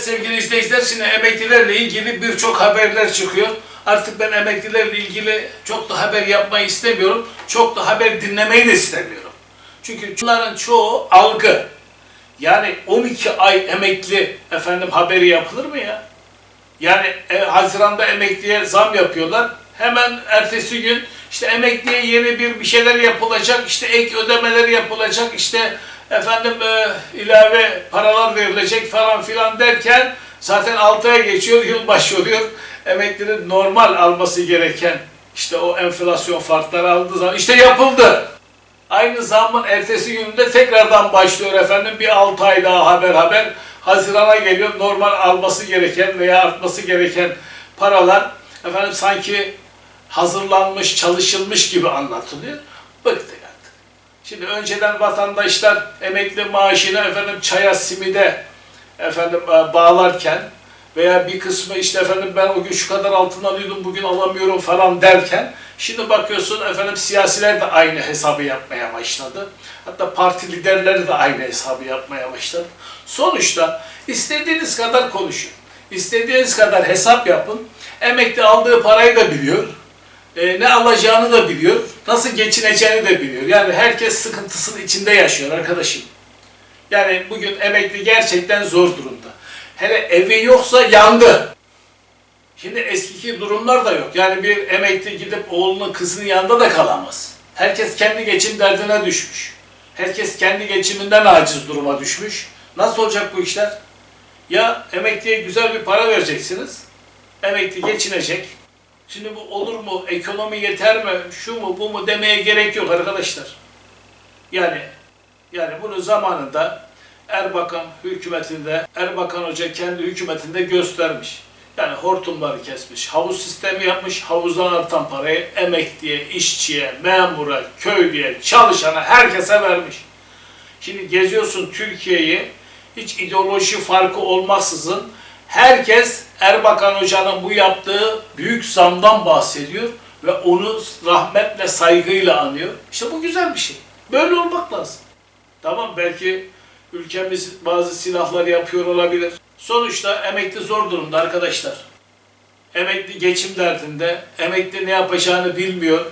Sevgili izleyiciler şimdi emeklilerle ilgili birçok haberler çıkıyor. Artık ben emeklilerle ilgili çok da haber yapmayı istemiyorum. Çok da haber dinlemeyi de istemiyorum. Çünkü bunların çoğu algı. Yani 12 ay emekli efendim haberi yapılır mı ya? Yani e, Haziran'da emekliye zam yapıyorlar. Hemen ertesi gün işte emekliye yeni bir bir şeyler yapılacak, işte ek ödemeler yapılacak, işte efendim e, ilave paralar verilecek falan filan derken zaten 6 ay geçiyor, yılbaşı oluyor. Emeklinin normal alması gereken işte o enflasyon farkları aldığı zaman işte yapıldı. Aynı zammın ertesi gününde tekrardan başlıyor efendim. Bir 6 ay daha haber haber. Hazirana geliyor. Normal alması gereken veya artması gereken paralar efendim sanki hazırlanmış, çalışılmış gibi anlatılıyor. Bıktık. Şimdi önceden vatandaşlar emekli maaşını efendim çaya simide efendim e, bağlarken veya bir kısmı işte efendim ben o gün şu kadar altın alıyordum bugün alamıyorum falan derken şimdi bakıyorsun efendim siyasiler de aynı hesabı yapmaya başladı. Hatta parti liderleri de aynı hesabı yapmaya başladı. Sonuçta istediğiniz kadar konuşun. istediğiniz kadar hesap yapın. Emekli aldığı parayı da biliyor. E, ne alacağını da biliyor. Nasıl geçineceğini de biliyor. Yani herkes sıkıntısının içinde yaşıyor arkadaşım. Yani bugün emekli gerçekten zor durumda. Hele evi yoksa yandı. Şimdi eskiki durumlar da yok. Yani bir emekli gidip oğlunun kızının yanında da kalamaz. Herkes kendi geçim derdine düşmüş. Herkes kendi geçiminden aciz duruma düşmüş. Nasıl olacak bu işler? Ya emekliye güzel bir para vereceksiniz. Emekli geçinecek. Şimdi bu olur mu? Ekonomi yeter mi? Şu mu bu mu demeye gerek yok arkadaşlar. Yani yani bunu zamanında Erbakan hükümetinde, Erbakan Hoca kendi hükümetinde göstermiş. Yani hortumları kesmiş, havuz sistemi yapmış, havuzdan artan parayı emekliye, işçiye, memura, köylüye, çalışana, herkese vermiş. Şimdi geziyorsun Türkiye'yi, hiç ideoloji farkı olmaksızın herkes Erbakan Hoca'nın bu yaptığı büyük zamdan bahsediyor ve onu rahmetle, saygıyla anıyor. İşte bu güzel bir şey. Böyle olmak lazım. Tamam belki ülkemiz bazı silahlar yapıyor olabilir. Sonuçta emekli zor durumda arkadaşlar. Emekli geçim derdinde, emekli ne yapacağını bilmiyor.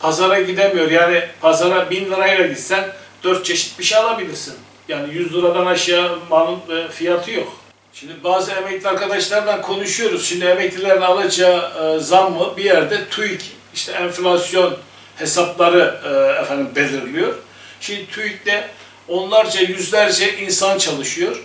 Pazara gidemiyor. Yani pazara bin lirayla gitsen dört çeşit bir şey alabilirsin. Yani 100 liradan aşağı malın e, fiyatı yok. Şimdi bazı emekli arkadaşlarla konuşuyoruz. Şimdi emeklilerin alacağı e, zammı bir yerde TÜİK işte enflasyon hesapları e, efendim belirliyor. Şimdi TÜİK'te onlarca yüzlerce insan çalışıyor.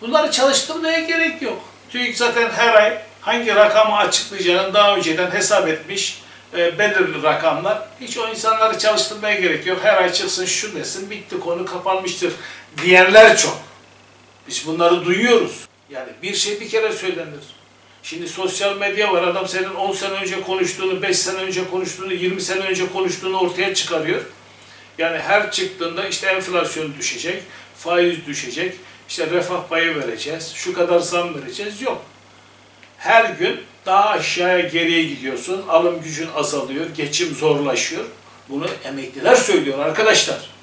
Bunları çalıştırmaya gerek yok. TÜİK zaten her ay hangi rakamı açıklayacağını daha önceden hesap etmiş e, belirli rakamlar. Hiç o insanları çalıştırmaya gerek yok. Her ay çıksın şu desin bitti konu kapanmıştır diyenler çok. Biz bunları duyuyoruz. Yani bir şey bir kere söylenir. Şimdi sosyal medya var. Adam senin 10 sene önce konuştuğunu, 5 sene önce konuştuğunu, 20 sene önce konuştuğunu ortaya çıkarıyor. Yani her çıktığında işte enflasyon düşecek, faiz düşecek, işte refah payı vereceğiz, şu kadar zam vereceğiz. Yok. Her gün daha aşağıya geriye gidiyorsun, alım gücün azalıyor, geçim zorlaşıyor. Bunu emekliler söylüyor arkadaşlar.